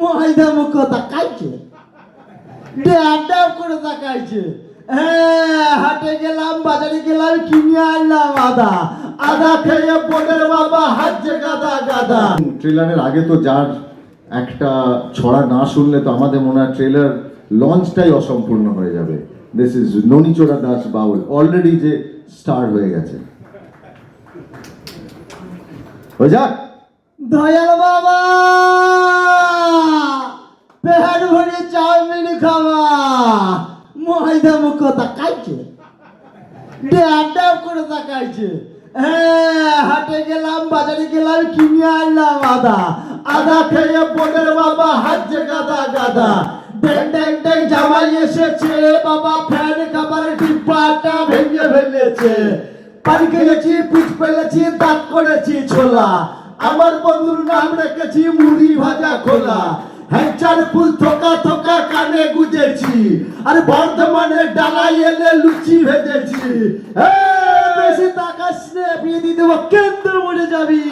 ময়দা মুখ তাকাইছে ড্যাব করে তাকাইছে। হ্যাঁ হাটে গেলাম বাজারে গেলাম কিনে আনলাম আদা। আদা খেয়ে বোনের বাবা হাজছে গাদা গাদা। ট্রেলারের আগে তো যার একটা ছড়া না শুনলে তো আমাদের মনে হয় ট্রেলার লঞ্চটাই অসম্পূর্ণ হয়ে যাবে। This is Nanichora Das Baul. Already যে স্টার হয়ে গেছে। হয়ে যাক। দয়াল বাবা! ময়দা মুখ তাকাইছে? ড্যাব করে হ্যাঁ হাটে গেলাম, বাজারে গেলাম, কিনে আনলাম আদা। আদা খেয়ে বোনের বাবা গাদা গাদা। জামাই এসেছে। বাবা ফ্যান ভেঙে ফেলেছে। পানি পিঠ দাঁত করেছি ছোলা। আমার বন্ধুর নাম রেখেছি মুড়ি ভাজা খোলা। হ্যাচার ফুল থোকা থোকা কানে গুজেছি আরে বর্ধমানে ডালাই এলে লুচি ভেজেছি। বেশি তাকাস রে বিয়ে দিয়ে দেবো। কেন্দ্র মরে যাবি।